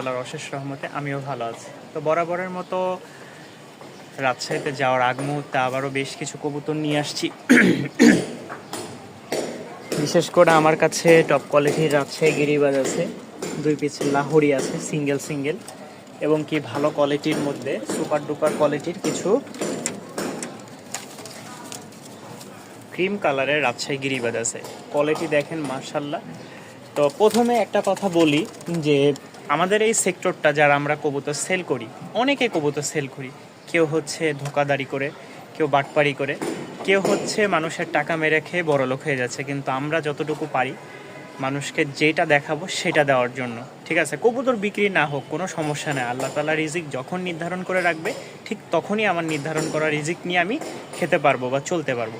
তালার অশেষ রহমতে আমিও ভালো আছি। তো বরাবরের মতো রাজশাহীতে যাওয়ার আগ মুহূর্তে আবারও বেশ কিছু কবুতর নিয়ে আসছি। বিশেষ করে আমার কাছে টপ কোয়ালিটির রাজশাহী গিরিবাজ আছে, দুই পিসের লাহোরি আছে সিঙ্গেল সিঙ্গেল এবং কি ভালো কোয়ালিটির মধ্যে সুপার ডুপার কোয়ালিটির কিছু ক্রিম কালারের রাজশাহী গিরিবাজ আছে। কোয়ালিটি দেখেন মার্শাল্লাহ তো প্রথমে একটা কথা বলি যে আমাদের এই সেক্টরটা যারা আমরা কবুতর সেল করি, অনেকে কবুতর সেল করি। কেউ হচ্ছে ধোকাদারি করে, কেউ বাটপাড়ি করে, কেউ হচ্ছে মানুষের টাকা মেরে খেয়ে বড় লোক হয়ে যাচ্ছে। কিন্তু আমরা যতটুকু পারি, মানুষকে যেটা দেখাবো সেটা দেওয়ার জন্য। ঠিক আছে? কবুতর বিক্রি না হোক, কোনো সমস্যা নেই। আল্লাহ তালা রিজিক যখন নির্ধারণ করে রাখবে, ঠিক তখনই আমার নির্ধারণ করা রিজিক নিয়ে আমি খেতে পারব বা চলতে পারব।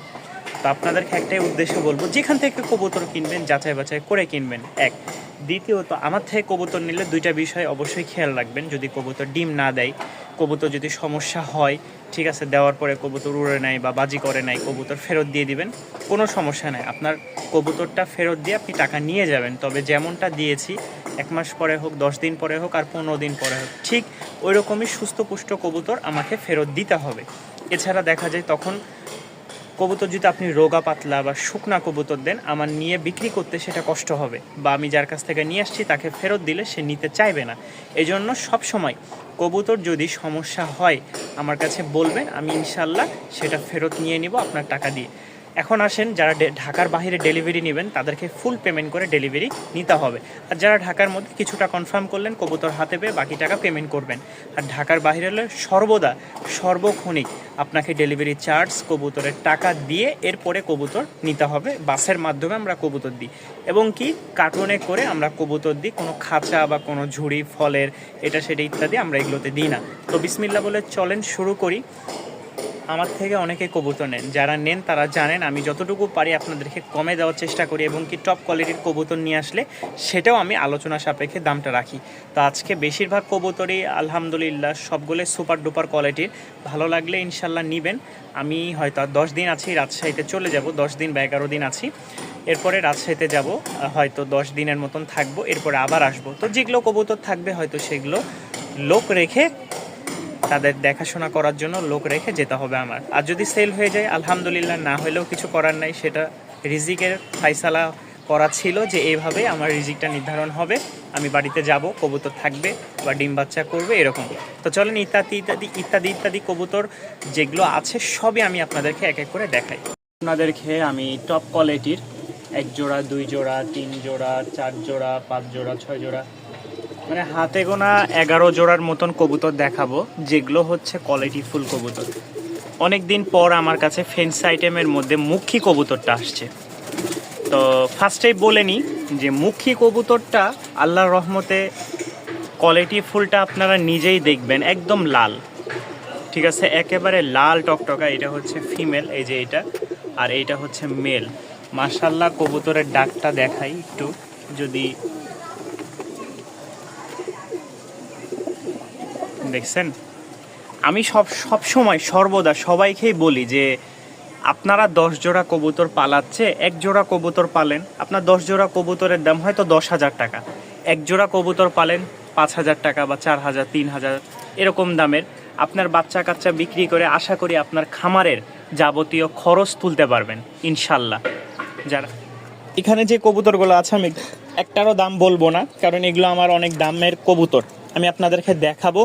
তো আপনাদেরকে একটাই উদ্দেশ্য বলব, যেখান থেকে কবুতর কিনবেন যাচাই বাছাই করে কিনবেন। এক দ্বিতীয়ত, আমার থেকে কবুতর নিলে দুইটা বিষয় অবশ্যই খেয়াল রাখবেন। যদি কবুতর ডিম না দেয়, কবুতর যদি সমস্যা হয়, ঠিক আছে, দেওয়ার পরে কবুতর উড়ে নেয় বা বাজি করে নেয়, কবুতর ফেরত দিয়ে দিবেন, কোনো সমস্যা নাই। আপনার কবুতরটা ফেরত দিয়ে আপনি টাকা নিয়ে যাবেন, তবে যেমনটা দিয়েছি, এক মাস পরে হোক, দশ দিন পরে হোক, আর পনেরো দিন পরে হোক, ঠিক ওই রকমই সুস্থ পুষ্ট কবুতর আমাকে ফেরত দিতে হবে। এছাড়া দেখা যায় তখন কবুতর যদি আপনি রোগা, পাতলা বা শুকনা কবুতর দেন, আমার নিয়ে বিক্রি করতে সেটা কষ্ট হবে বা আমি যার কাছ থেকে নিয়ে আসছি তাকে ফেরত দিলে সে নিতে চাইবে না। এজন্য জন্য সবসময় কবুতর যদি সমস্যা হয়, আমার কাছে বলবেন, আমি ইনশাল্লাহ সেটা ফেরত নিয়ে নিব আপনার টাকা দিয়ে। এখন আসেন, যারা ঢাকার বাইরে ডেলিভারি নেবেন, তাদেরকে ফুল পেমেন্ট করে ডেলিভারি নিতে হবে। আর যারা ঢাকার মধ্যে কিছুটা কনফার্ম করলেন, কবুতর হাতে পেয়ে বাকি টাকা পেমেন্ট করবেন। আর ঢাকার বাইরে হলে সর্বদা সর্বক্ষণিক আপনাকে ডেলিভারি চার্জ কবুতরের টাকা দিয়ে এরপরে কবুতর নিতে হবে। বাসের মাধ্যমে আমরা কবুতর দিই। এবং কি কার্টুনে করে আমরা কবুতর দিই, কোনো খাঁচা বা কোনো ঝুড়ি, ফলের, এটা, সেটা ইত্যাদি আমরা এগুলোতে দিই না। তো বিসমিল্লা বলে চলেন, শুরু করি। আমার থেকে অনেকে কবুতর নেন। যারা নেন, তারা জানেন, আমি যতটুকু পারি আপনাদেরকে কমে দেওয়ার চেষ্টা করি এবং কি টপ কোয়ালিটির কবুতর নিয়ে আসলে সেটাও আমি আলোচনা সাপেক্ষে দামটা রাখি। তো আজকে বেশিরভাগ কবুতরই আলহামদুলিল্লাহ সবগুলো সুপার ডুপার কোয়ালিটির ভালো লাগলে ইনশাল্লাহ নিবেন। আমি হয়তো দশ দিন আছি, রাজশাহীতে চলে যাব, দশ দিন বা এগারো দিন আছি। এরপরে রাজশাহীতে যাব, হয়তো দশ দিনের মতন থাকব, এরপরে আবার আসব। তো যেগুলো কবুতর থাকবে, হয়তো সেগুলো লোক রেখে তাদের দেখাশোনা করার জন্য লোক রেখে যেতে হবে আমার। আর যদি সেল হয়ে যায়, আলহামদুলিল্লাহ না হলেও কিছু করার নাই। সেটা রিজিকের ফাইসালা করা ছিল যে এইভাবে আমার রিজিকটা নির্ধারণ হবে। আমি বাড়িতে যাব, কবুতর থাকবে বা ডিম বাচ্চা করবে, এরকম। তো চলেন ইত্যাদি ইত্যাদি ইত্যাদি ইত্যাদি কবুতর যেগুলো আছে, সবই আমি আপনাদেরকে এক এক করে দেখাই। আপনাদেরকে আমি টপ কোয়ালিটির এক জোড়া, দুই জোড়া, তিন জোড়া, চার জোড়া, পাঁচ জোড়া, ছয় জোড়া মানে হাতে গোনা এগারো জোড়ার মতন কবুতর দেখাবো, যেগুলো হচ্ছে কোয়ালিটি ফুল কবুতর। অনেক দিন পর আমার কাছে ফেন্স আইটেমের মধ্যে মুখী কবুতরটা আসছে। তো ফার্স্টেই বলে নিই যে মুখী কবুতরটা আল্লাহর রহমতে কোয়ালিটি ফুলটা আপনারা নিজেই দেখবেন, একদম লাল। ঠিক আছে, একেবারে লাল টকটকা, এটা হচ্ছে ফিমেল এই যে এটা, আর এইটা হচ্ছে মেল মার্শাল্লাহ কবুতরের ডাকটা দেখাই একটু, যদি দেখছেন? আমি সব সব সময়, সর্বদা সবাইকেই বলি যে, আপনারা দশ জোড়া কবুতর পালাচ্ছে, এক জোড়া কবুতর পালেন, আপনার দশ জোড়া কবুতরের দাম হয়তো দশ হাজার টাকা। এক জোড়া কবুতর পালেন, পাঁচ হাজার টাকা বা চার হাজার, তিন হাজার, এরকম দামের। আপনার বাচ্চা কাচ্চা বিক্রি করে আশা করি আপনার খামারের যাবতীয় খরচ তুলতে পারবেন, ইনশাল্লাহ। যারা এখানে যে কবুতরগুলো আছে, আমি একটারও দাম বলব না, কারণ এগুলো আমার অনেক দামের কবুতর। আমি আপনাদেরকে দেখাবো।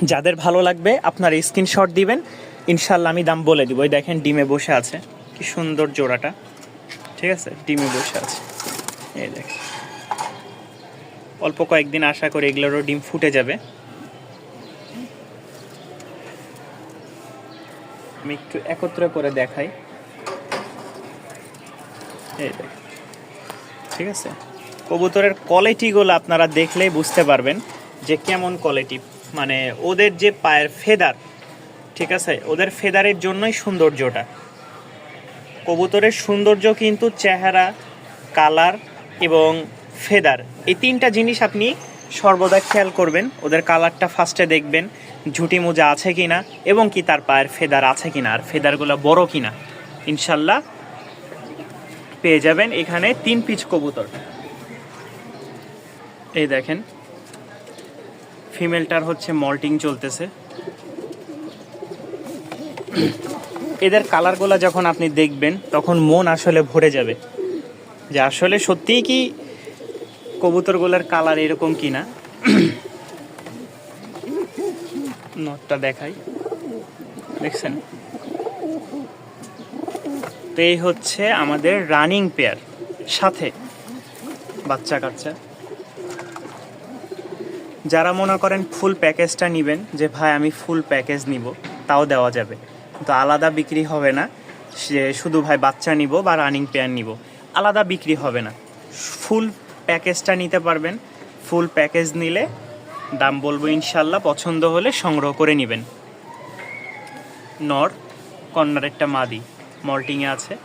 যাদের ভালো লাগবে, আপনার স্ক্রিনশট দিবেন। ইনশাল্লাহ আমি দাম বলে দিব। ওই দেখেন ডিমে বসে আছে। কি সুন্দর জোড়াটা। ঠিক আছে? ডিমে বসে আছে। এই দেখেন। অল্প কয়েকদিন আশা করি এগুলোরও ডিম ফুটে যাবে। আমি একটু একত্র করে দেখাই। এই দেখেন। ঠিক আছে? কবুতরের কোয়ালিটিগুলো আপনারা দেখলেই বুঝতে পারবেন যে কেমন কোয়ালিটি মানে ওদের যে পায়ের ফেদার, ঠিক আছে? ওদের ফেদারের জন্যই সৌন্দর্যটা। কবুতরের সৌন্দর্য কিন্তু চেহারা, কালার এবং ফেদার। এই তিনটা জিনিস আপনি সর্বদা খেয়াল করবেন, ওদের কালারটা ফার্স্টে দেখবেন, ঝুটি মোজা আছে কি না এবং কি তার পায়ের ফেদার আছে কি না আর ফেদারগুলো বড় কি না ইনশাল্লাহ পেয়ে যাবেন এখানে তিন পিচ কবুতর। এই দেখেন ফিমেলটার হচ্ছে মল্টিং চলতেছে। এদের কালারগুলো যখন আপনি দেখবেন, তখন মন আসলে ভরে যাবে। যে আসলে সত্যিই কি কবুতরগুলোর কালার এরকম কি না নটটা দেখাই। দেখছেন? তো এই হচ্ছে আমাদের রানিং পেয়ার, সাথে বাচ্চা কাচ্চা যারা মনে করেন ফুল প্যাকেজটা নেবেন যে, ভাই, আমি ফুল প্যাকেজ নিব, তাও দেওয়া যাবে। তো আলাদা বিক্রি হবে না, সে শুধু, ভাই, বাচ্চা নিব বা রানিং পেয়ার নিব। আলাদা বিক্রি হবে না। ফুল প্যাকেজটা নিতে পারবেন, ফুল প্যাকেজ নিলে দাম বলব ইনশাল্লাহ পছন্দ হলে সংগ্রহ করে নেবেন। নর কর্নার একটা মাদি, মল্টিংয়ে আছে।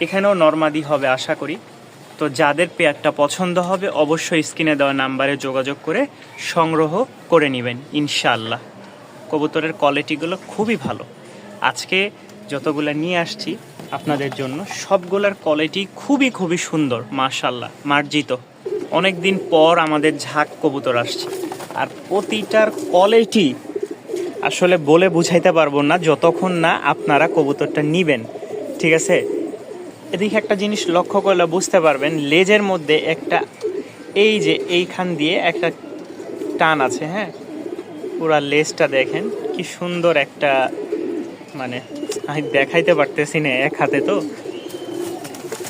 এখানেও নর্মাদি হবে, আশা করি। তো যাদের পেয়ারটা পছন্দ হবে, অবশ্যই স্ক্রিনে দেওয়া নাম্বারে যোগাযোগ করে সংগ্রহ করে নেবেন, ইনশাআল্লাহ। কবুতরের কোয়ালিটিগুলো খুবই ভালো। আজকে যতগুলো নিয়ে আসছি, আপনাদের জন্য সবগুলোর কোয়ালিটি খুবই খুবই সুন্দর মাশাল্লাহ মার্জিত। অনেক দিন পর আমাদের ঝাঁক কবুতর আসছে। আর প্রতিটার কোয়ালিটি আসলে বলে বুঝাইতে পারব না, যতক্ষণ না আপনারা কবুতরটা নিবেন, ঠিক আছে? এদিকে একটা জিনিস লক্ষ্য করলে বুঝতে পারবেন, লেজের মধ্যে একটা এই যে এইখান দিয়ে একটা টান আছে হ্যাঁ? পুরা লেজটা দেখেন, কি সুন্দর একটা মানে আমি দেখাইতে পারতেছি না এক হাতে তো।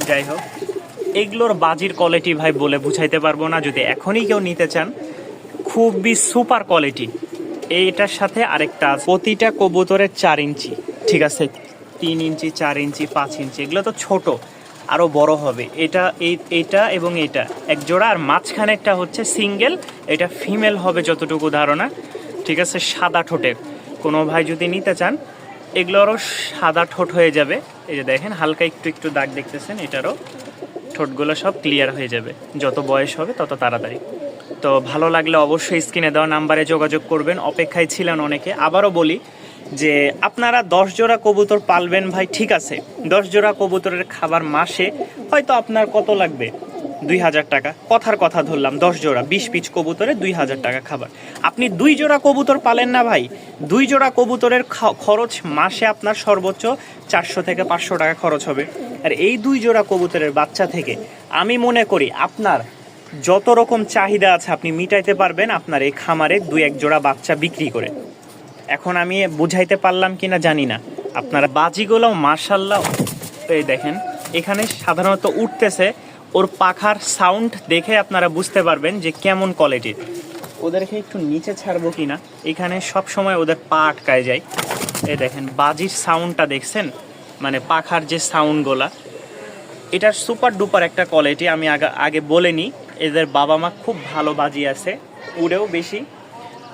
যাই হোক, এগুলোর বাজির কোয়ালিটি ভাই বলে বুঝাইতে পারব না, যদি এখনই কেউ নিতে চান, খুবই সুপার কোয়ালিটি এইটার সাথে আরেকটা প্রতিটা কবুতরের চার ইঞ্চি, ঠিক আছে? তিন ইঞ্চি, চার ইঞ্চি, পাঁচ ইঞ্চি, এগুলো তো ছোট আরও বড় হবে। এটা, এই, এটা এবং এটা এক জোড়া, আর মাঝখানেরটা হচ্ছে সিঙ্গেল, এটা ফিমেল হবে যতটুকু ধারণা। ঠিক আছে, সাদা ঠোঁটের। কোনো ভাই যদি নিতে চান, এগুলোরও সাদা ঠোঁট হয়ে যাবে। এই যে দেখেন, হালকা একটু একটু দাগ দেখতেছেন, এটারও ঠোঁটগুলো সব ক্লিয়ার হয়ে যাবে। যত বয়স হবে, তত তাড়াতাড়ি। তো ভালো লাগলে অবশ্যই স্ক্রিনে দেওয়া নাম্বারে যোগাযোগ করবেন। অপেক্ষায় ছিলেন অনেকে। আবারও বলি যে আপনারা দশ জোড়া কবুতর পালবেন ভাই, ঠিক আছে। দশ জোড়া কবুতরের খাবার মাসে হয়তো আপনার কত লাগবে? দুই হাজার টাকা। কথার কথা ধরলাম, দশ জোড়া, বিশ পিচ কবুতরে দুই হাজার টাকা খাবার। আপনি দুই জোড়া কবুতর পালেন না ভাই। দুই জোড়া কবুতরের খরচ মাসে আপনার সর্বোচ্চ চারশো থেকে পাঁচশো টাকা খরচ হবে। আর এই দুই জোড়া কবুতরের বাচ্চা থেকে আমি মনে করি আপনার যত রকম চাহিদা আছে, আপনি মিটাইতে পারবেন আপনার এই খামারে দুই এক জোড়া বাচ্চা বিক্রি করে। এখন আমি বুঝাইতে পারলাম কিনা জানি না। আপনারা বাজিগুলো মার্শাল্লাহ এই দেখেন, এখানে সাধারণত উঠতেছে, ওর পাখার সাউন্ড দেখে আপনারা বুঝতে পারবেন যে কেমন কোয়ালিটির ওদেরকে একটু নিচে ছাড়বো কিনা? এখানে সব সময় ওদের পা আটকায় যায়। এই দেখেন, বাজির সাউন্ডটা দেখছেন? মানে পাখার যে সাউন্ডগুলা এটার সুপার ডুপার একটা কোয়ালিটি আমি আগে আগে বলে নিই এদের বাবা মা খুব ভালো বাজি আছে উড়েও বেশি।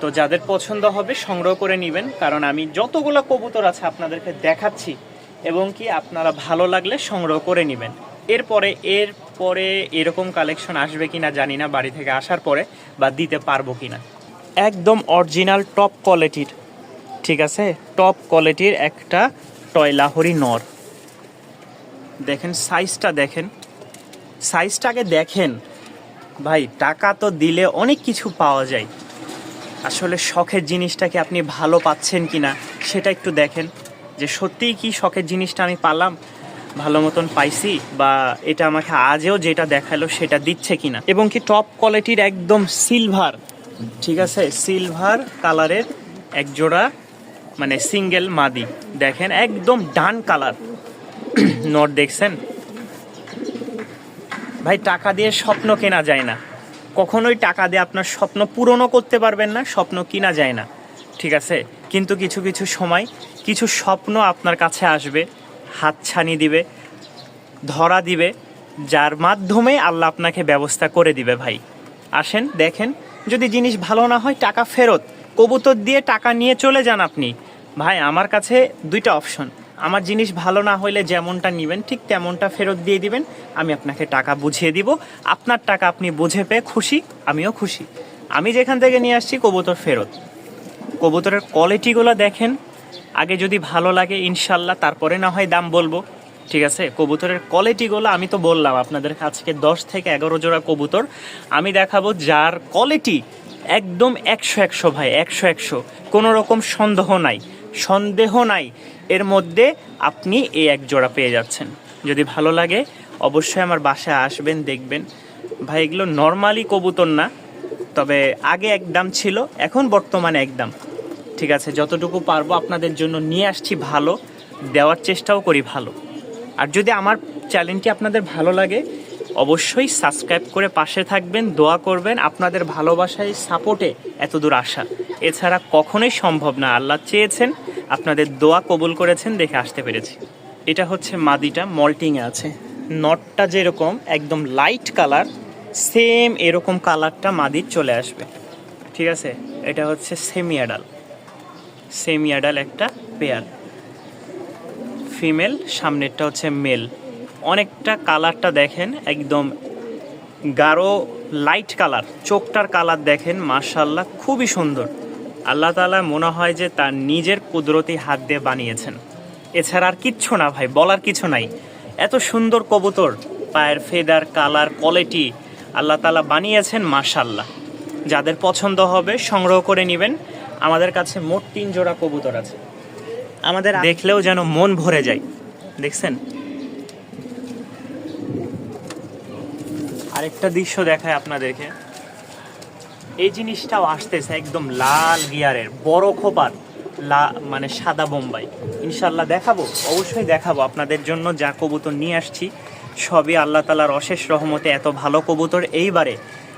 তো যাদের পছন্দ হবে সংগ্রহ করে নেবেন, কারণ আমি যতগুলো কবুতর আছে আপনাদেরকে দেখাচ্ছি এবং কি আপনারা ভালো লাগলে সংগ্রহ করে নেবেন। এরপরে এর পরে এরকম কালেকশন আসবে কিনা জানি না, বাড়ি থেকে আসার পরে বা দিতে পারব কিনা। একদম অরিজিনাল টপ কোয়ালিটির ঠিক আছে? টপ কোয়ালিটির একটা টয় লাহরি নর। দেখেন সাইজটা দেখেন। সাইজটাকে দেখেন। ভাই, টাকা তো দিলে অনেক কিছু পাওয়া যায়। আসলে শখের জিনিসটাকে আপনি ভালো পাচ্ছেন কিনা সেটা একটু দেখেন। যে সত্যিই কি শখের জিনিসটা আমি পালাম ভালো মতন পাইছি বা এটা আমাকে আজও যেটা দেখাল সেটা দিচ্ছে কিনা। এবং কি টপ কোয়ালিটির একদম সিলভার ঠিক আছে? সিলভার কালারের এক জোড়া মানে সিঙ্গেল মাদি। দেখেন, একদম ডান কালার নট দেখছেন? ভাই, টাকা দিয়ে স্বপ্ন কেনা যায় না। কখনোই টাকা দিয়ে আপনার স্বপ্ন পূরণও করতে পারবেন না, স্বপ্ন কিনা যায় না। ঠিক আছে? কিন্তু কিছু কিছু সময়, কিছু স্বপ্ন আপনার কাছে আসবে, হাতছানি দিবে, ধরা দিবে, যার মাধ্যমে আল্লাহ আপনাকে ব্যবস্থা করে দিবে ভাই। আসেন, দেখেন, যদি জিনিস ভালো না হয়, টাকা ফেরত। কবুতর দিয়ে টাকা নিয়ে চলে যান আপনি। ভাই, আমার কাছে দুইটা অপশন আমার জিনিস ভালো না হইলে যেমনটা নেবেন, ঠিক তেমনটা ফেরত দিয়ে দিবেন। আমি আপনাকে টাকা বুঝিয়ে দিব। আপনার টাকা আপনি বুঝে পেয়ে খুশি, আমিও খুশি। আমি যেখান থেকে নিয়ে আসছি, কবুতর ফেরত। কবুতরের কোয়ালিটিগুলো দেখেন। আগে যদি ভালো লাগে, ইনশাল্লাহ তারপরে না হয় দাম বলব। ঠিক আছে? কবুতরের কোয়ালিটিগুলো আমি তো বললাম, আপনাদের আজকে দশ থেকে এগারো জোড়া কবুতর। আমি দেখাবো যার কোয়ালিটি একদম একশো একশো ভাই, একশো একশো। কোনো রকম সন্দেহ নাই সন্দেহ নাই। এর মধ্যে আপনি এই এক জোড়া পেয়ে যাচ্ছেন। যদি ভালো লাগে, অবশ্যই আমার বাসায় আসবেন, দেখবেন। ভাই, এগুলো নর্মালি কবুতর না, তবে আগে এক দাম ছিল, এখন বর্তমানে এক দাম। ঠিক আছে, যতটুকু পারব আপনাদের জন্য নিয়ে আসছি ভালো, দেওয়ার চেষ্টাও করি ভালো। আর যদি আমার চ্যানেলটি আপনাদের ভালো লাগে, অবশ্যই সাবস্ক্রাইব করে পাশে থাকবেন, দোয়া করবেন, আপনাদের ভালোবাসায় সাপোর্টে এতদূর আসা। এছাড়া কখনোই সম্ভব না, আল্লাহ চেয়েছেন আপনাদের দোয়া কবুল করেছেন দেখে আসতে পেরেছি। এটা হচ্ছে মাদিটা, মল্টিংয়ে আছে। নটটা যেরকম, একদম লাইট কালার সেম এরকম কালারটা মাদির চলে আসবে। ঠিক আছে? এটা হচ্ছে সেমি অ্যাডাল সেমি অ্যাডাল একটা পেয়ার ফিমেল সামনেরটা হচ্ছে মেল অনেকটা কালারটা দেখেন, একদম গাঢ় লাইট কালার চোখটার কালার দেখেন মার্শাল্লাহ খুবই সুন্দর। আল্লাহ তালা মনে হয় যে তার নিজের কুদরতি হাত দিয়ে বানিয়েছেন। এছাড়া আর কিচ্ছু না ভাই বলার কিছু নাই। এত সুন্দর কবুতর পায়ের ফেদার কালার কোয়ালিটি আল্লাহ তালা বানিয়েছেন মার্শাল্লাহ যাদের পছন্দ হবে সংগ্রহ করে নেবেন। আমাদের কাছে মোট তিন জোড়া কবুতর আছে। আমাদের দেখলেও যেন মন ভরে যায়। দেখছেন? আরেকটা দৃশ্য দেখায় আপনাদেরকে। এই জিনিসটাও আসতেছে একদম লাল গিয়ারের, বড় খোপার, লা মানে সাদা বোম্বাই। ইনশাল্লাহ দেখাবো, অবশ্যই দেখাবো। আপনাদের জন্য যা কবুতর নিয়ে আসছি, সবই আল্লাহ তালার অশেষ রহমতে এত ভালো কবুতর। এইবারে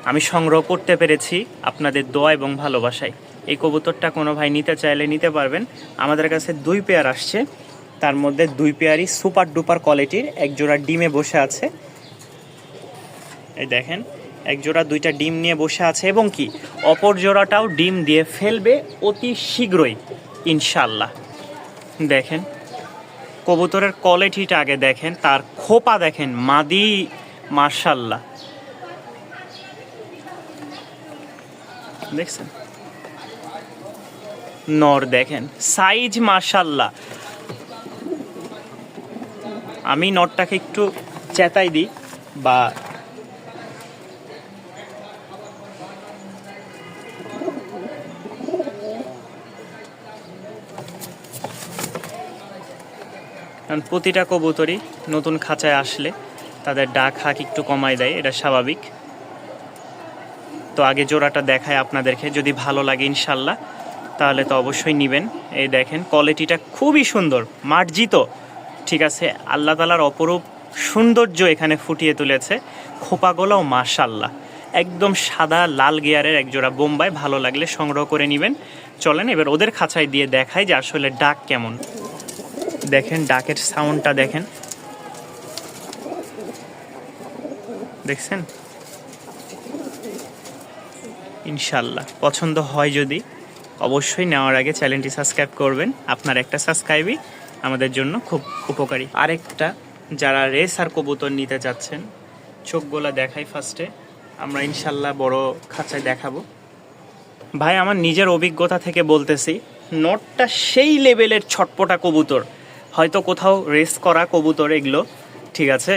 আমি সংগ্রহ করতে পেরেছি আপনাদের দোয়া এবং ভালোবাসায়। এই কবুতরটা কোনো ভাই নিতে চাইলে নিতে পারবেন। আমাদের কাছে দুই পেয়ার আসছে। তার মধ্যে দুই পেয়ারই সুপার ডুপার কোয়ালিটির এক জোড়া ডিমে বসে আছে। এই দেখেন এক জোড়া দুইটা ডিম নিয়ে বসে আছে এবং কি, অপর জোড়াটাও ডিম দিয়ে ফেলবে অতি শীঘ্রই ইনশাল্লাহ দেখেন, কবুতরের কোয়ালিটিটা আগে দেখেন, তার খোপা দেখেন, মাদি মার্শাল্লাহ দেখছেন? নর দেখেন, সাইজ মার্শাল্লাহ আমি নটটাকে একটু চেতাই দিই বা কারণ প্রতিটা কবুতরই নতুন খাঁচায় আসলে তাদের ডাক হাক একটু কমায় দেয়, এটা স্বাভাবিক। তো আগে জোড়াটা দেখায় আপনাদেরকে, যদি ভালো লাগে ইনশাল্লাহ, তাহলে তো অবশ্যই নেবেন। এই দেখেন কোয়ালিটিটা খুবই সুন্দর, মার্জিত। ঠিক আছে, আল্লাহ তালার অপরূপ সৌন্দর্য এখানে ফুটিয়ে তুলেছে, খোপাগুলোও মাশাল্লাহ একদম সাদা লাল গিয়ারের এক জোড়া বোম্বাই, ভালো লাগলে সংগ্রহ করে নেবেন। চলেন, এবার ওদের খাঁচায় দিয়ে দেখায় যে আসলে ডাক কেমন। দেখেন, ডাকের সাউন্ডটা দেখেন। দেখছেন? ইনশাল্লাহ। পছন্দ হয় যদি, অবশ্যই নেওয়ার আগে চ্যানেলটি সাবস্ক্রাইব করবেন। আপনার একটা সাবস্ক্রাইবই আমাদের জন্য খুব উপকারী। আরেকটা, যারা রেস আর কবুতর নিতে চাচ্ছেন, চোখগুলা দেখাই ফার্স্টে আমরা ইনশাল্লাহ বড় খাঁচায় দেখাবো। ভাই, আমার নিজের অভিজ্ঞতা থেকে বলতেছি, নটটা সেই লেভেলের ছটপটা কবুতর। হয়তো কোথাও রেস করা কবুতর এগুলো, ঠিক আছে?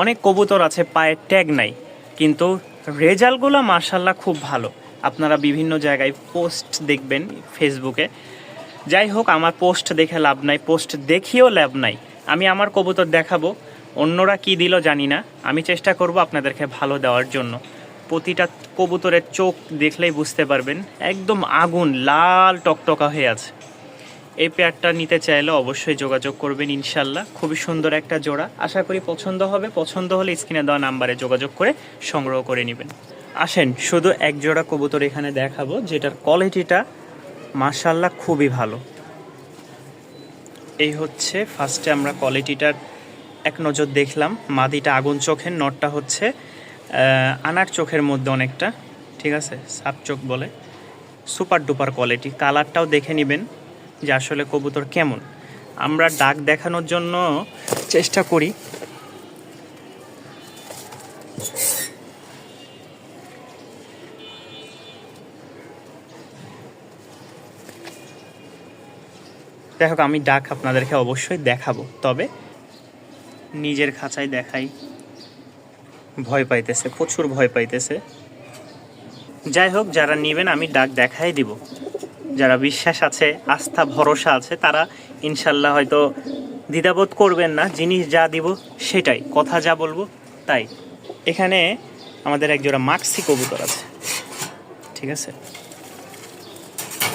অনেক কবুতর আছে পায়ের ট্যাগ নাই, কিন্তু রেজাল্টগুলো মার্শাল্লাহ খুব ভালো। আপনারা বিভিন্ন জায়গায় পোস্ট দেখবেন ফেসবুকে যাই হোক, আমার পোস্ট দেখে লাভ নাই পোস্ট দেখিয়েও লাভ নাই। আমি আমার কবুতর দেখাবো, অন্যরা কি দিল জানি না। আমি চেষ্টা করব আপনাদেরকে ভালো দেওয়ার জন্য। প্রতিটা কবুতরের চোখ দেখলেই বুঝতে পারবেন, একদম আগুন, লাল টকটকা হয়ে আছে। এই পেয়ারটা নিতে চাইলে অবশ্যই যোগাযোগ করবেন ইনশাল্লাহ। খুবই সুন্দর একটা জোড়া। আশা করি পছন্দ হবে। পছন্দ হলে স্ক্রিনে দেওয়া নাম্বারে যোগাযোগ করে সংগ্রহ করে নেবেন। আসেন, শুধু এক জোড়া কবুতর এখানে দেখাবো, যেটার কোয়ালিটিটা মাশাল্লাহ খুবই ভালো। এই হচ্ছে ফার্স্টে আমরা কোয়ালিটিটার এক নজর দেখলাম। মাদিটা আগুন চোখের, নটটা হচ্ছে আনার চোখের মধ্যে অনেকটা, ঠিক আছে? সাপ চোখ বলে। সুপার ডুপার কোয়ালিটি কালারটাও দেখে নেবেন। যে আসলে কবুতর কেমন। আমরা ডাক দেখানোর জন্য চেষ্টা করি। দেখো আমি ডাক আপনাদেরকে অবশ্যই দেখাবো, তবে নিজের খাঁচায় দেখাই। ভয় পাইতেছে, প্রচুর ভয় পাইতেছে। যাই হোক, যারা নেবেন, আমি ডাক দেখাই দিব। যারা বিশ্বাস আছে, আস্থা, ভরসা আছে, তারা ইনশাল্লাহ হয়তো দ্বিধাবোধ করবেন না। জিনিস যা দিব সেটাই। কথা যা বলব তাই। এখানে আমাদের একজোড়া মাক্সি কবুতর আছে। ঠিক আছে?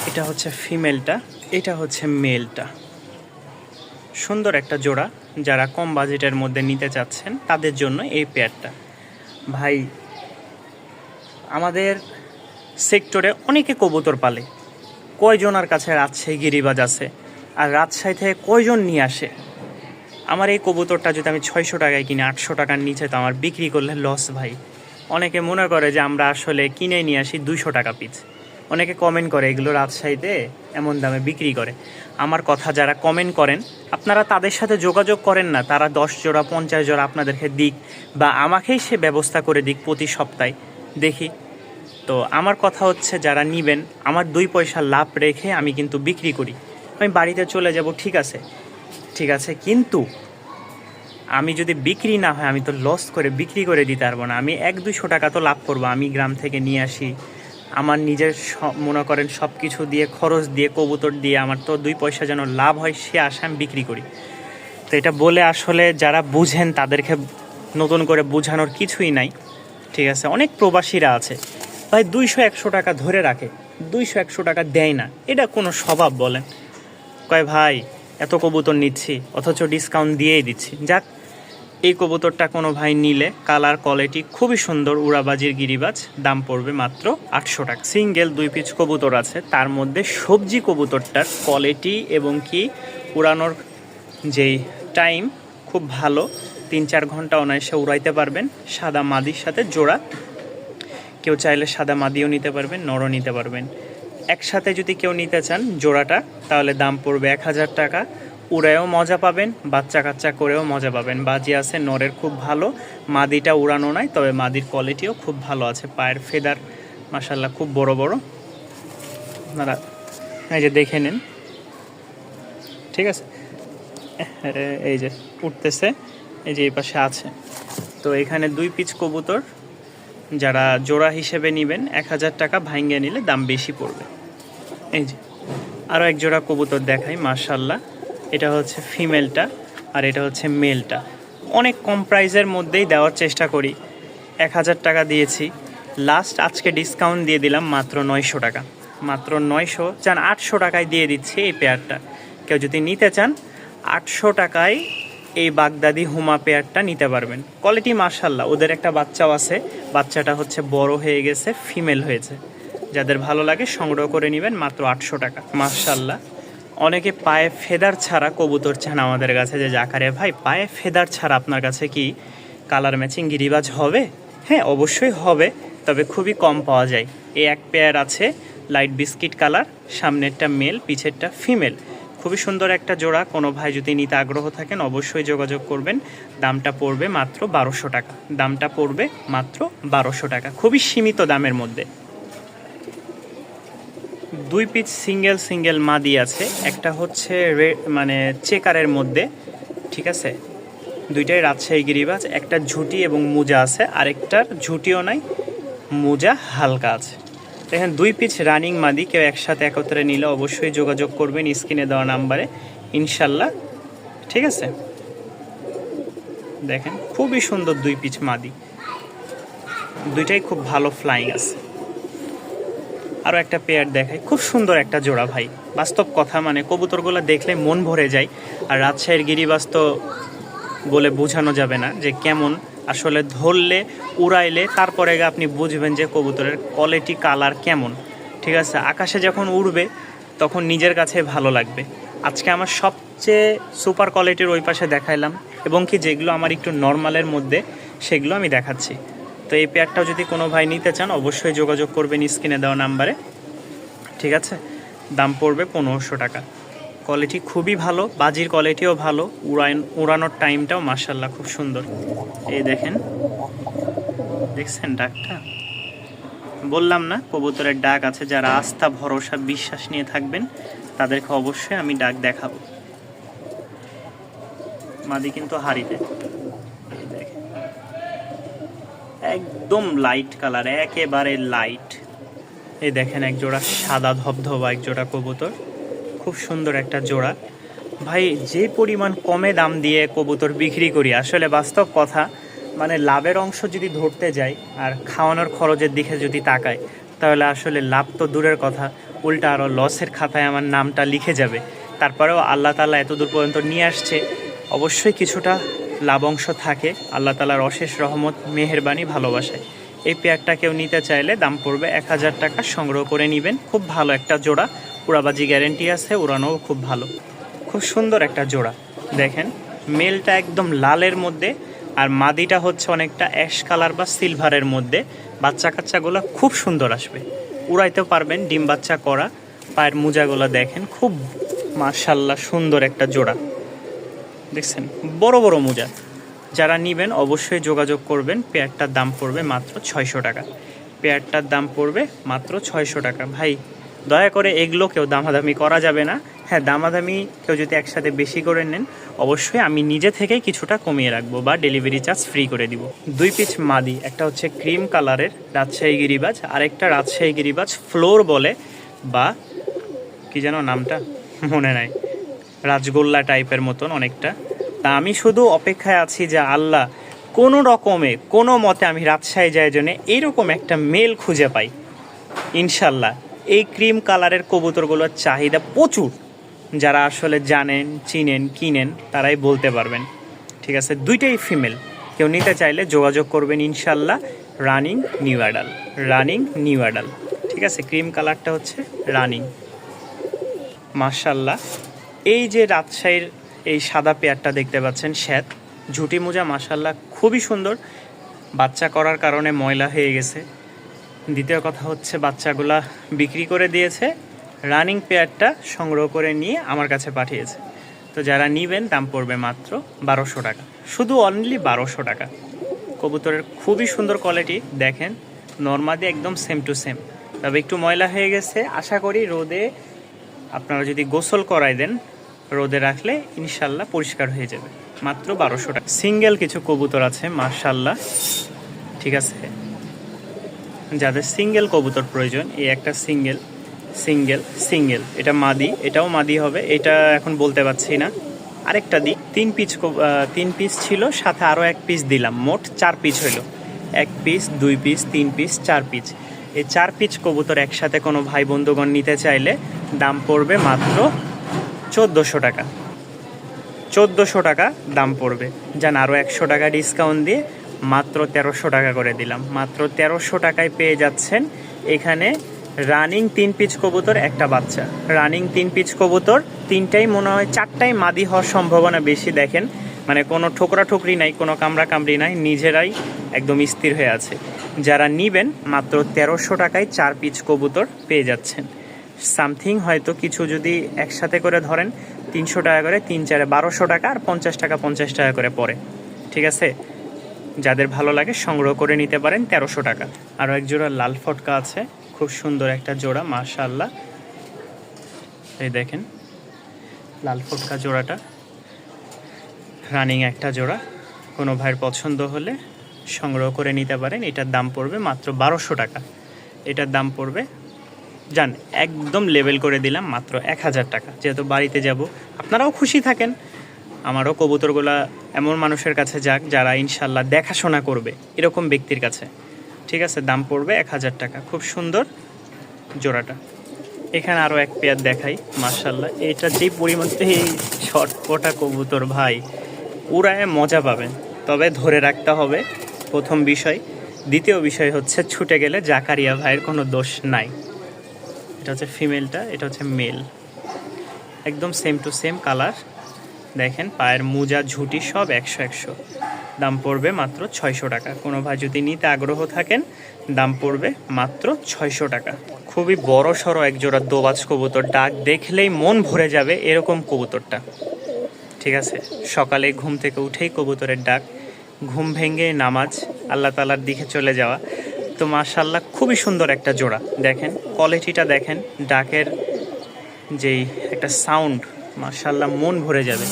এটা হচ্ছে ফিমেলটা, এটা হচ্ছে মেলটা। সুন্দর একটা জোড়া। যারা কম বাজেটের মধ্যে নিতে চাচ্ছেন, তাদের জন্য এই পেয়ারটা। ভাই, আমাদের সেক্টরে অনেকে কবুতর পালে। কয়জনের কাছে রাজশাহী গিরিবাজ আছে? আর রাজশাহী থেকে কয়জন নিয়ে আসে? আমার এই কবুতরটা যদি আমি ছয়শো টাকায় কিনি, আটশো টাকার নিচে তো আমার বিক্রি করলে লস ভাই। অনেকে মনে করে যে আমরা আসলে কিনে নিয়ে আসি দুশো টাকা পিস অনেকে কমেন্ট করে, এগুলো রাজশাহীতে এমন দামে বিক্রি করে? আমার কথা যারা কমেন্ট করেন, আপনারা তাদের সাথে যোগাযোগ করেন না। তারা দশ জোড়া, পঞ্চাশ জোড়া আপনাদেরকে দিক বা আমাকেই সে ব্যবস্থা করে দিক প্রতি সপ্তাহে। দেখি। তো আমার কথা হচ্ছে যারা নিবেন, আমার দুই পয়সা লাভ রেখে আমি কিন্তু বিক্রি করি। আমি বাড়িতে চলে যাব, ঠিক আছে? ঠিক আছে, কিন্তু আমি যদি বিক্রি না হয়, আমি তো লস করে বিক্রি করে দিতে পারব না। আমি এক দুইশো টাকা তো লাভ করব, আমি গ্রাম থেকে নিয়ে আসি। আমার নিজের মনে করেন সব কিছু দিয়ে, খরচ দিয়ে, কবুতর দিয়ে, আমার তো দুই পয়সা যেন লাভ হয়, সে আশা আমি বিক্রি করি। তো এটা বলে আসলে যারা বুঝেন, তাদেরকে নতুন করে বোঝানোর কিছুই নাই। ঠিক আছে, অনেক প্রবাসীরা আছে। ভাই দুইশো একশো টাকা ধরে রাখে। দুইশো একশো টাকা দেয় না। এটা কোনো স্বভাব বলেন কয়, ভাই, এত কবুতর নিচ্ছি, অথচ ডিসকাউন্ট দিয়েই দিচ্ছি। যাক, এই কবুতরটা কোনো ভাই নিলে কালার কোয়ালিটি খুবই সুন্দর উড়াবাজির গিরিবাজ। দাম পড়বে মাত্র আটশো টাকা। সিঙ্গেল দুই পিচ কবুতর আছে। তার মধ্যে সবজি কবুতরটার কোয়ালিটি এবং কি উড়ানোর যেই টাইম খুব ভালো। তিন চার ঘণ্টা অনায়াসে উড়াইতে পারবেন। সাদা মাদির সাথে জোড়া কেউ চাইলে সাদা মাদিও নিতে পারবেন, নরও নিতে পারবেন। একসাথে যদি কেউ নিতে চান জোড়াটা, তাহলে দাম পড়বে এক হাজার টাকা। উড়ায়ও মজা পাবেন বাচ্চা কাচ্চা করেও মজা পাবেন। বাজি আছে নরের খুব ভালো, মাদিটা উড়ানো নাই তবে মাদির কোয়ালিটিও খুব ভালো আছে। পায়ের ফেদার মাসাল্লাহ খুব বড় বড়। আপনারা, এই যে দেখে নিন। ঠিক আছে? এই যে উঠতেছে, এই যে এই পাশে আছে। তো এখানে দুই পিচ কবুতর যারা জোড়া হিসেবে নেবেন, এক হাজার টাকা ভাঙ্গে নিলে দাম বেশি পড়বে। এই যে আরও এক জোড়া কবুতর দেখাই মার্শাল্লাহ এটা হচ্ছে ফিমেলটা আর এটা হচ্ছে মেলটা। অনেক কম প্রাইসের মধ্যেই দেওয়ার চেষ্টা করি। এক হাজার টাকা দিয়েছি। লাস্ট আজকে ডিসকাউন্ট দিয়ে দিলাম মাত্র নয়শো টাকা। মাত্র নয়শো, চান আটশো টাকায় দিয়ে দিচ্ছি এই পেয়ারটা। কেউ যদি নিতে চান, আটশো টাকায় এই বাগদাদি হুমা পেয়ারটা নিতে পারবেন। কোয়ালিটি মার্শাল্লাহ ওদের একটা বাচ্চাও আছে। বাচ্চাটা হচ্ছে বড় হয়ে গেছে ফিমেল হয়েছে। যাদের ভালো লাগে সংগ্রহ করে নেবেন মাত্র আটশো টাকা। মার্শাল্লাহ অনেকে পায়ে ফেদার ছাড়া কবুতর চান আমাদের কাছে যে জাকারে ভাই, পায়ে ফেদার ছাড়া আপনার কাছে কি কালার ম্যাচিং গিরিবাজ হবে? হ্যাঁ অবশ্যই হবে, তবে খুবই কম পাওয়া যায়। এই এক পেয়ার আছে লাইট বিস্কিট কালার সামনেরটা মেল পিছেরটা ফিমেল খুবই সুন্দর একটা জোড়া। কোনো ভাই যদি নিতে আগ্রহ থাকেন, অবশ্যই যোগাযোগ করবেন। দামটা পড়বে মাত্র বারোশো টাকা। দামটা পড়বে মাত্র বারোশো টাকা। খুবই সীমিত দামের মধ্যে। দুই পিস সিঙ্গেল সিঙ্গেল মাদি আছে। একটা হচ্ছে মানে চেকারের মধ্যে। ঠিক আছে? দুইটাই রাজশাহী গিরিবাজ। একটা ঝুটি এবং মোজা আছে। আরেকটার ঝুটিও নাই, মোজা হালকা আছে। তো এখানে দুই পিচ রানিং মাদি, কেউ একসাথে একত্রে নিলে অবশ্যই যোগাযোগ করবেন স্ক্রিনে দেওয়া নাম্বারে। ইনশাল্লাহ, ঠিক আছে? দেখেন, খুবই সুন্দর দুই পিচ মাদি। দুইটাই খুব ভালো ফ্লাইং আছে। আরও একটা পেয়ার দেখাই। খুব সুন্দর একটা জোড়া ভাই। বাস্তব কথা মানে কবুতরগুলো দেখলে মন ভরে যায়। আর রাজশাহীর গিরিবাস তো বলে বোঝানো যাবে না যে কেমন আসলে ধরলে, উড়াইলে, তারপরে আপনি বুঝবেন যে কবুতরের কোয়ালিটি কালার কেমন। ঠিক আছে? আকাশে যখন উড়বে, তখন নিজের কাছে ভালো লাগবে। আজকে আমার সবচেয়ে সুপার কোয়ালিটির ওই পাশে দেখাইলাম এবং কি যেগুলো আমার একটু নর্মালের মধ্যে, সেগুলো আমি দেখাচ্ছি। তো এই পেয়ারটাও যদি কোনো ভাই নিতে চান, অবশ্যই যোগাযোগ করবেন স্ক্রিনে দেওয়া নাম্বারে। ঠিক আছে? দাম পড়বে পনেরোশো টাকা। কোয়ালিটি খুবই ভালো, বাজির কোয়ালিটিও ভালো উড়ান উড়ানোর টাইমটাও মার্শাল্লাহ খুব সুন্দর। এই দেখেন, দেখছেন ডাকটা? বললাম না, কবুতরের ডাক আছে, যারা আস্থা, ভরসা, বিশ্বাস নিয়ে থাকবেন, তাদেরকে অবশ্যই আমি ডাক দেখাবো। মাদি কিন্তু হারিতে একদম লাইট কালার একেবারে লাইট এই দেখেন, এক জোড়া সাদা ধবধবা, এক জোড়া কবুতর। খুব সুন্দর একটা জোড়া। ভাই, যে পরিমাণ কমে দাম দিয়ে কবুতর বিক্রি করি, আসলে বাস্তব কথা মানে লাভের অংশ যদি ধরতে যাই আর খাওয়ানোর খরচের দিকে যদি তাকাই, তাহলে আসলে লাভ তো দূরের কথা, উল্টা আরও লসের খাতায় আমার নামটা লিখে যাবে। তারপরেও আল্লাহ তালা এত দূর পর্যন্ত নিয়ে আসছে। অবশ্যই কিছুটা লাভ অংশ থাকে, আল্লাহ তালার অশেষ রহমত, মেহেরবানি, ভালোবাসায়। এই পেয়ারটা কেউ নিতে চাইলে দাম পড়বে এক হাজার টাকা। সংগ্রহ করে নেবেন। খুব ভালো একটা জোড়া। উড়াবাজি গ্যারেন্টি আছে, উড়ানোও খুব ভালো। খুব সুন্দর একটা জোড়া। দেখেন, মেলটা একদম লালের মধ্যে, আর মাদিটা হচ্ছে অনেকটা অ্যাশ কালার বা সিলভারের মধ্যে। বাচ্চা কাচ্চাগুলো খুব সুন্দর আসবে। উড়াইতেও পারবেন, ডিম বাচ্চা করা। পায়ের মোজাগুলো দেখেন, খুব মার্শাল্লাহ সুন্দর একটা জোড়া। দেখছেন, বড় বড় মোজা। যারা নেবেন অবশ্যই যোগাযোগ করবেন। পেয়ারটার দাম পড়বে মাত্র ছয়শো টাকা। পেয়ারটার দাম পড়বে মাত্র ছয়শো টাকা। ভাই, দয়া করে এগুলো কেউ দামাদামি করা যাবে না। হ্যাঁ দামাদামি কেউ যদি একসাথে বেশি করে নেন, অবশ্যই আমি নিজে থেকেই কিছুটা কমিয়ে রাখব বা ডেলিভারি চার্জ ফ্রি করে দিব। দুই পিচ মাদি, একটা হচ্ছে ক্রিম কালারের রাজশাহী গিরিবাজ, আরেকটা রাজশাহী গিরিবাজ ফ্লোর বলে বা কি যেন নামটা? মনে নাই। রাজগোল্লা টাইপের মতন অনেকটা। তা আমি শুধু অপেক্ষায় আছি যে আল্লাহ কোনো রকমে, কোনো মতে আমি রাজশাহী যাই জন্য এইরকম একটা মেল খুঁজে পাই। ইনশাল্লাহ, এই ক্রিম কালারের কবুতরগুলোর চাহিদা প্রচুর। যারা আসলে জানেন, চিনেন, কিনেন, তারাই বলতে পারবেন। ঠিক আছে, দুইটাই ফিমেল কেউ নিতে চাইলে যোগাযোগ করবেন ইনশাল্লাহ running new adult running new adult ঠিক আছে ক্রিম কালারটা হচ্ছে রানিং মার্শাল্লাহ এই যে রাজশাহীর এই সাদা পেয়ারটা দেখতে পাচ্ছেন শ্যাত ঝুটি মোজা মার্শাল্লাহ খুবই সুন্দর। বাচ্চা করার কারণে ময়লা হয়ে গেছে। দ্বিতীয় কথা হচ্ছে, বাচ্চাগুলা বিক্রি করে দিয়েছে। রানিং পেয়ারটা সংগ্রহ করে নিয়ে আমার কাছে পাঠিয়েছে। তো যারা নিবেন, দাম পড়বে মাত্র বারোশো টাকা। শুধু অনলি বারোশো টাকা। কবুতরের খুবই সুন্দর কোয়ালিটি দেখেন নর্মাদি একদম সেম টু সেম তবে একটু ময়লা হয়ে গেছে। আশা করি রোদে আপনারা যদি গোসল করাই দেন রোদে রাখলে ইনশাল্লাহ পরিষ্কার হয়ে যাবে। মাত্র বারোশো টাকা। সিঙ্গেল কিছু কবুতর আছে মার্শাল্লাহ ঠিক আছে? যাদের সিঙ্গেল কবুতর প্রয়োজন, এই একটা সিঙ্গেল সিঙ্গেল সিঙ্গেল। এটা মাদি, এটাও মাদি হবে। এটা এখন বলতে পারছি না। আরেকটা দিক তিন পিস তিন পিস ছিল, সাথে আরও এক পিস দিলাম। মোট চার পিস হইল। এক পিস দুই পিস তিন পিস চার পিস এই চার পিস কবুতর একসাথে কোনো ভাই বন্ধুগণ নিতে চাইলে দাম পড়বে মাত্র চোদ্দোশো টাকা। চোদ্দোশো টাকা দাম পড়বে। যান আরও একশো টাকা ডিসকাউন্ট দিয়ে মাত্র তেরোশো টাকা করে দিলাম। মাত্র তেরোশো টাকায় পেয়ে যাচ্ছেন এখানে রানিং তিন পিচ কবুতর, একটা বাচ্চা। রানিং তিন পিচ কবুতর, তিনটাই মনে হয়, চারটাই মাদি হওয়ার সম্ভাবনা বেশি দেখেন। মানে কোনো ঠোকরা ঠুকরি নাই, কোনো কামড়া কামড়ি নাই, নিজেরাই একদম স্থির হয়ে আছে। যারা নিবেন, মাত্র তেরোশো টাকায় চার পিচ কবুতর পেয়ে যাচ্ছেন। সামথিং হয়তো কিছু যদি একসাথে করে ধরেন, তিনশো টাকা করে, তিন চারে বারোশো টাকা আর পঞ্চাশ টাকা পঞ্চাশ টাকা করে পড়ে। ঠিক আছে? যাদের ভালো লাগে সংগ্রহ করে নিতে পারেন তেরোশো টাকা। আরও এক জোড়া লাল ফটকা আছে, খুব সুন্দর একটা জোড়া মাশাল্লাহ এই দেখেন, লাল ফটকা জোড়াটা। রানিং একটা জোড়া। কোনো ভাইয়ের পছন্দ হলে সংগ্রহ করে নিতে পারেন। এটার দাম পড়বে মাত্র বারোশো টাকা। এটার দাম পড়বে যান, একদম লেভেল করে দিলাম মাত্র এক হাজার টাকা। যেহেতু বাড়িতে যাব, আপনারাও খুশি থাকেন। আমারও কবুতরগুলা এমন মানুষের কাছে যাক যারা ইনশাল্লাহ দেখাশোনা করবে, এরকম ব্যক্তির কাছে। ঠিক আছে, দাম পড়বে এক হাজার টাকা। খুব সুন্দর জোড়াটা। এখানে আরও এক পেয়ার দেখাই মার্শাল্লাহ এটা যেই পরিমাণ, এই ছটপটা কবুতর ভাই, উড়ায় মজা পাবেন। তবে ধরে রাখতে হবে, প্রথম বিষয়। দ্বিতীয় বিষয় হচ্ছে ছুটে গেলে জাকারিয়া ভাইয়ের কোনো দোষ নাই। এটা হচ্ছে ফিমেলটা, এটা হচ্ছে মেল। একদম সেম টু সেম কালার দেখেন, পায়ের মোজা, ঝুটি সব একশো একশো। দাম পড়বে মাত্র ছয়শো টাকা। কোনো ভাই যদি নিতে আগ্রহ থাকেন, দাম পড়বে মাত্র ছয়শো টাকা। খুবই বড় সড়ো এক জোড়া দোবাজ কবুতর। ডাক দেখলেই মন ভরে যাবে এরকম কবুতরটা। ঠিক আছে? সকালে ঘুম থেকে উঠেই কবুতরের ডাক। ঘুম ভেঙে নামাজ, আল্লাহ তালার দিকে চলে যাওয়া। তো মাশাল্লাহ খুবই সুন্দর একটা জোড়া। দেখেন কোয়ালিটিটা দেখেন, ডাকের যেই একটা সাউন্ড মাশাল্লাহ মন ভরে যাবে।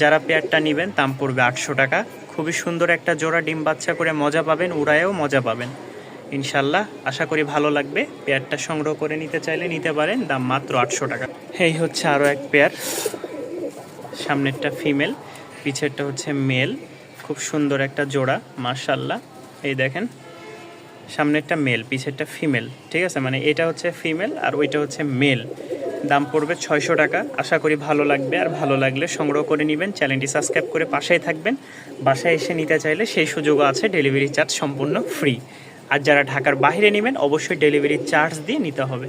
যারা পেয়ারটা নেবেন, দাম পড়বে আটশো টাকা। খুবই সুন্দর একটা জোড়া, ডিম বাচ্চা করে মজা পাবেন, উড়ায়েও মজা পাবেন। ইনশাল্লাহ আশা করি ভালো লাগবে। পেয়ারটা সংগ্রহ করে নিতে চাইলে নিতে পারেন, দাম মাত্র আটশো টাকা। এই হচ্ছে আরও এক পেয়ার সামনেরটা ফিমেল পিছেরটা হচ্ছে মেল খুব সুন্দর একটা জোড়া মার্শাল্লাহ এই দেখেন সামনেরটা মেল পিছেরটা ফিমেল ঠিক আছে? মানে এটা হচ্ছে ফিমেল আর ওইটা হচ্ছে মেল দাম পড়বে ছয়শো টাকা। আশা করি ভালো লাগবে আর ভালো লাগলে সংগ্রহ করে নেবেন। চ্যানেলটি সাবস্ক্রাইব করে পাশেই থাকবেন। বাসায় এসে নিতে চাইলে সেই সুযোগও আছে ডেলিভারি চার্জ সম্পূর্ণ ফ্রি আর যারা ঢাকার বাইরে নেবেন, অবশ্যই ডেলিভারি চার্জ দিয়ে নিতে হবে।